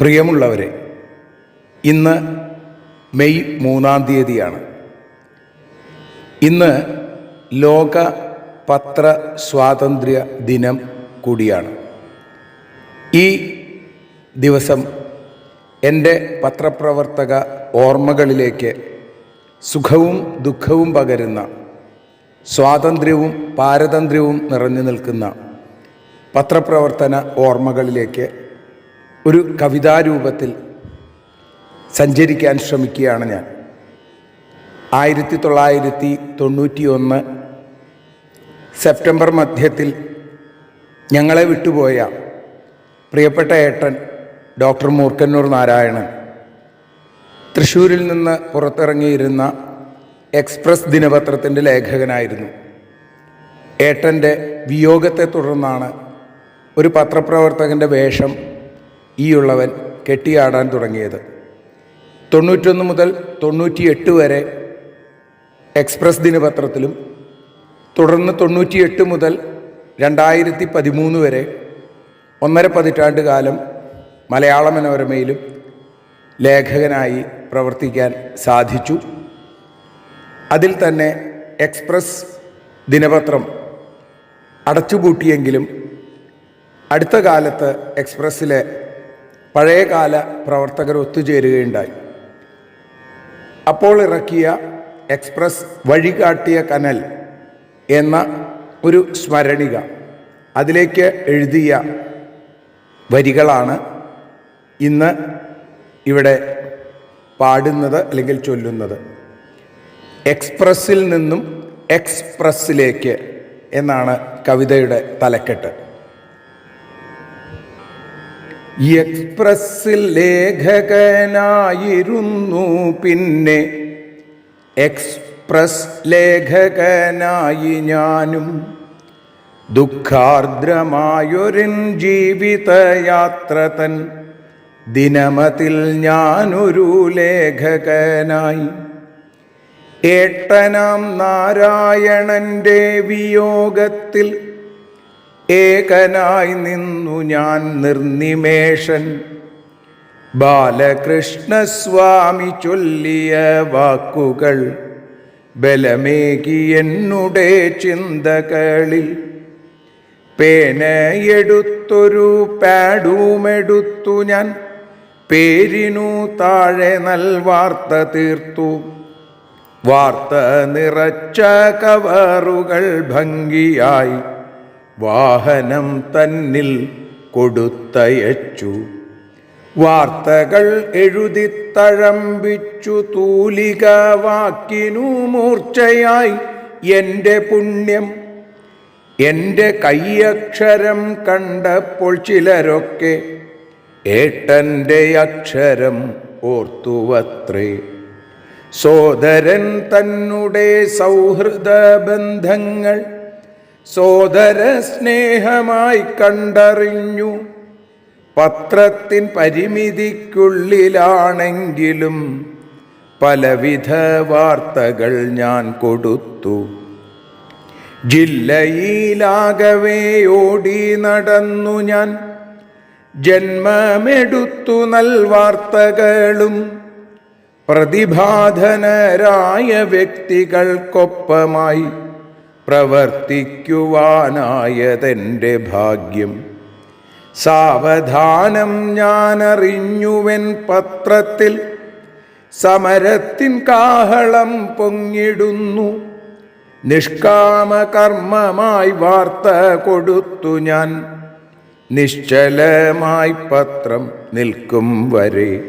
പ്രിയമുള്ളവരെ ഇന്ന് മെയ് മൂന്നാം തീയതിയാണ്. ഇന്ന് ലോക പത്ര സ്വാതന്ത്ര്യ ദിനം കൂടിയാണ്. ഈ ദിവസം എന്റെ പത്രപ്രവർത്തക ഓർമ്മകളിലേക്ക് സുഖവും ദുഃഖവും പകരുന്ന സ്വാതന്ത്ര്യവും പാരതന്ത്ര്യവും നിറഞ്ഞു നിൽക്കുന്ന പത്രപ്രവർത്തന ഓർമ്മകളിലേക്ക് ഒരു കവിതാരൂപത്തിൽ സഞ്ചരിക്കാൻ ശ്രമിക്കുകയാണ് ഞാൻ. ആയിരത്തി തൊള്ളായിരത്തി തൊണ്ണൂറ്റി ഒന്ന് സെപ്റ്റംബർ മധ്യത്തിൽ ഞങ്ങളെ വിട്ടുപോയ പ്രിയപ്പെട്ട ഏട്ടൻ ഡോക്ടർ മൂർക്കന്നൂർ നാരായണൻ തൃശ്ശൂരിൽ നിന്ന് പുറത്തിറങ്ങിയിരുന്ന എക്സ്പ്രസ് ദിനപത്രത്തിന്റെ ലേഖകനായിരുന്നു. ഏട്ടന്റെ വിയോഗത്തെ തുടർന്നാണ് ഒരു പത്രപ്രവർത്തകന്റെ വേഷം ഈയുള്ളവൻ കെട്ടിയാടാൻ തുടങ്ങിയത്. തൊണ്ണൂറ്റൊന്ന് മുതൽ തൊണ്ണൂറ്റിയെട്ട് വരെ എക്സ്പ്രസ് ദിനപത്രത്തിലും തുടർന്ന് തൊണ്ണൂറ്റിയെട്ട് മുതൽ രണ്ടായിരത്തി പതിമൂന്ന് വരെ ഒന്നര പതിറ്റാണ്ട് കാലം മലയാള മനോരമയിലും ലേഖകനായി പ്രവർത്തിക്കാൻ സാധിച്ചു. അതിൽ തന്നെ എക്സ്പ്രസ് ദിനപത്രം അടച്ചുപൂട്ടിയെങ്കിലും അടുത്ത കാലത്ത് എക്സ്പ്രസ്സിലെ പഴയകാല പ്രവർത്തകർ ഒത്തുചേരുകയുണ്ടായി. അപ്പോൾ ഇറക്കിയ എക്സ്പ്രസ് വഴികാട്ടിയ കനൽ എന്ന ഒരു സ്മരണിക അതിലേക്ക് എഴുതിയ വരികളാണ് ഇന്ന് ഇവിടെ പാടുന്നത് അല്ലെങ്കിൽ ചൊല്ലുന്നത്. എക്സ്പ്രസ്സിൽ നിന്നും എക്സ്പ്രസ്സിലേക്ക് എന്നാണ് കവിതയുടെ തലക്കെട്ട്. എക്സ്പ്രസ്സിൽ ലേഖകനായിരുന്നു പിന്നെ. എക്സ്പ്രസ് ലേഖകനായി ഞാനും. ദുഃഖാർദ്രമായൊരു ജീവിതയാത്ര തൻ. ദിനമതിൽ ഞാനൊരു ലേഖകനായി. ഏട്ടനാം നാരായണന്റെ വിയോഗത്തിൽ ഏകനായി നിന്നു ഞാൻ നിർനിമേഷൻ. ബാലകൃഷ്ണസ്വാമി ചൊല്ലിയ വാക്കുകൾ ബലമേകി എന്നുടെ ചിന്തകളിൽ. പേനയെടുത്തൊരു പാഡുമെടുത്തു ഞാൻ പേരിനു താഴെ നൽവാർത്ത തീർത്തു. വാർത്ത നിറച്ച കവറുകൾ ഭംഗിയായി വാഹനം തന്നിൽ കൊടുത്തയച്ചു. വാർത്തകൾ എഴുതി തഴമ്പിച്ചു. തൂലിക വാക്കിനു മൂർച്ചയായി. എന്റെ പുണ്യം എന്റെ കയ്യക്ഷരം കണ്ടപ്പോൾ ചിലരൊക്കെ ഏട്ടന്റെ അക്ഷരം ഓർത്തുവത്രേ. സോദരൻ തന്നുടെ സൗഹൃദ ബന്ധങ്ങൾ സോദര സ്നേഹമായി കണ്ടറിഞ്ഞു. പത്രത്തിൻ പരിമിതിക്കുള്ളിലാണെങ്കിലും പലവിധ വാർത്തകൾ ഞാൻ കൊടുത്തു. ജില്ലയിലാകവേ ഓടി നടന്നു ഞാൻ. ജന്മമെടുത്തു നൽവാർത്തകളും പ്രതിഭാധനരായ വ്യക്തികൾക്കൊപ്പമായി. പ്രവർത്തിക്കുവാനായതെന്റെ ഭാഗ്യം. സാവധാനം ഞാനറിഞ്ഞുവൻ പത്രത്തിൽ സമരത്തിൻ കാഹളം പൊങ്ങിടുന്നു. നിഷ്കാമകർമ്മമായി വാർത്ത കൊടുത്തു ഞാൻ. നിശ്ചലമായി പത്രം നിൽക്കും വരെ.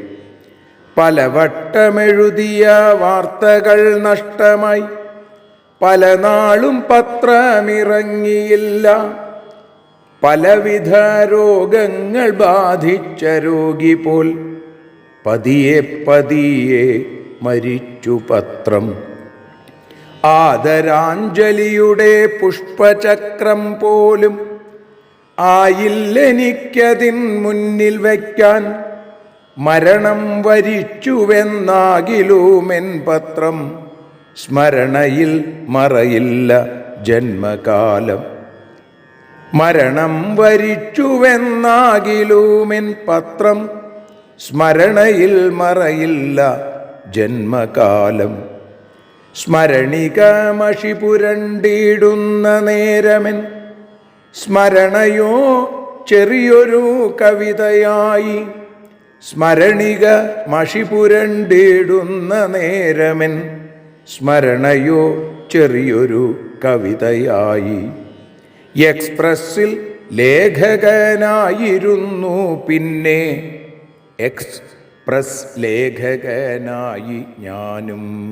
പലവട്ടമെഴുതിയ വാർത്തകൾ നഷ്ടമായി. പല നാളും പത്രമിറങ്ങിയില്ല. പലവിധ രോഗങ്ങൾ ബാധിച്ച രോഗി പോൽ പതിയെ പതിയെ മരിച്ചു പത്രം. ആദരാഞ്ജലിയുടെ പുഷ്പചക്രം പോലും ആയില്ലെനിക്കതിൻ മുന്നിൽ വയ്ക്കാൻ മരണം വരിച്ചുവെന്നാകിലുമെൻ പത്രം. സ്മരണയിൽ മറയില്ല ജന്മകാലം. മരണം വരിച്ചുവെന്നാകിലൂമിൻ പത്രം സ്മരണയിൽ മറയില്ല ജന്മകാലം. സ്മരണിക മഷി പുരണ്ടിടുന്ന നേരമെൻ സ്മരണയോ ചെറിയൊരു കവിതയായി. സ്മരണിക മഷി പുരണ്ടിടുന്ന നേരമെൻ സ്മരണയോ ചെറിയൊരു കവിതയായി. എക്സ്പ്രസ്സിൽ ലേഖകനായിരുന്നു പിന്നെ. എക്സ്പ്രസ് ലേഖകനായി ഞാനും.